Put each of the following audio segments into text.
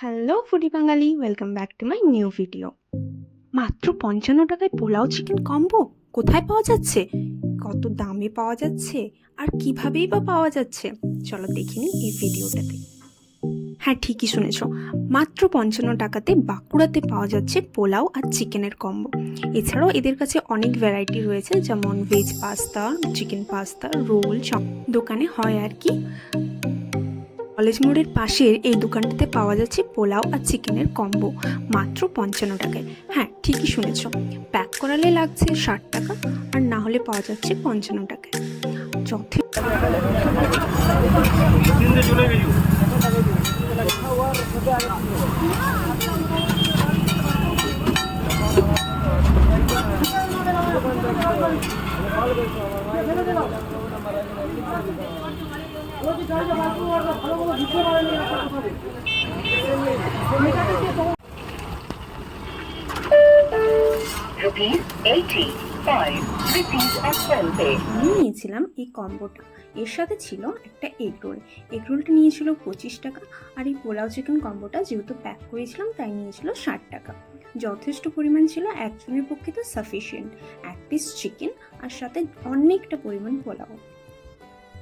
Hello foodie Bangali welcome back to my new video মাত্র পঞ্চান্ন টাকায় পোলাও চিকেন কম্বো কোথায় পাওয়া যাচ্ছে? কত দামে পাওয়া যাচ্ছে? আর কিভাবেই বা পাওয়া যাচ্ছে? চলো দেখে নিই এই ভিডিওটাতে। হ্যাঁ ঠিকই শুনেছ। মাত্র পঞ্চান্ন টাকাতে বাঁকুড়াতে পাওয়া যাচ্ছে পোলাও আর চিকেনের কম্বো এছাড়াও এদের কাছে অনেক ভ্যারাইটি রয়েছে, যেমন veg pasta chicken pasta roll chop দোকানে হয় আর কি। কলেজ মোড়ের পাশের এই দোকানটিতে পাওয়া যাচ্ছে পোলাও আর চিকেনের কম্বো, মাত্র পঞ্চান্ন টাকায়। হ্যাঁ ঠিকই শুনেছ। প্যাক করালে লাগছে ষাট টাকা আর না হলে পাওয়া যাচ্ছে পঞ্চান্ন টাকায়। যথেষ্ট rupees 85 নিয়েছিলাম এই কম্বোটা। এর সাথে ছিল একটা এগ রোল এগ রোলটা নিয়েছিল পঁচিশ টাকা আর এই পোলাও চিকেন কম্বোটা যেহেতু প্যাক করেছিলাম, তাই নিয়েছিল ষাট টাকা। যথেষ্ট পরিমাণ ছিল, একজনের পক্ষে তো সাফিসিয়েন্ট এক পিস চিকেন আর সাথে অনেকটা পরিমাণ পোলাও।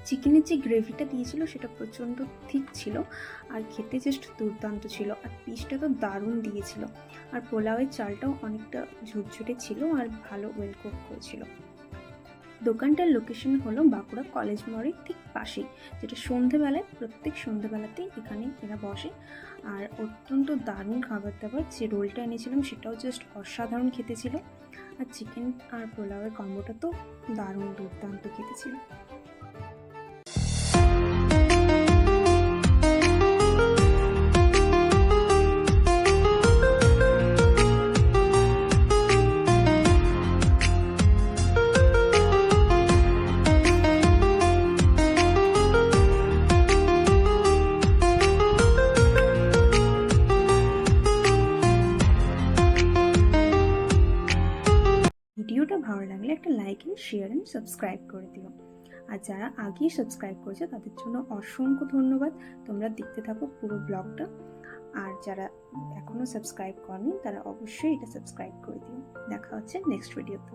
চিকেনের যে গ্রেভিটা দিয়েছিল সেটা প্রচণ্ড ঠিক ছিল আর খেতে জাস্ট দুর্দান্ত ছিল আর পিসটা তো দারুণ দিয়েছিল। আর পোলাওয়ের চালটাও অনেকটা ঝুটঝুটে ছিল আর ভালো ওয়েল কুক করেছিল দোকানটার লোকেশন হলো বাঁকুড়া কলেজ মোড়ের ঠিক পাশেই, যেটা সন্ধেবেলায়, প্রত্যেক সন্ধেবেলাতেই এখানে এরা বসে। আর অত্যন্ত দারুণ খাবার দাবার যে রোলটা এনেছিলাম সেটাও জাস্ট অসাধারণ খেতে ছিল। আর চিকেন আর পোলাওয়ের কম্বোটা তো দারুণ দুর্দান্ত খেতে ছিল। ভিডিওটা ভালো লাগলে একটা like and share and subscribe করে দিও। আর যারা আগেই সাবস্ক্রাইব করেছে, তাদের জন্য অসংখ্য ধন্যবাদ। তোমরা দেখতে থাকো পুরো ব্লগটা আর যারা এখনও সাবস্ক্রাইব করেনি, তারা অবশ্যই এটা সাবস্ক্রাইব করে দিও। দেখা হচ্ছে নেক্সট ভিডিওতে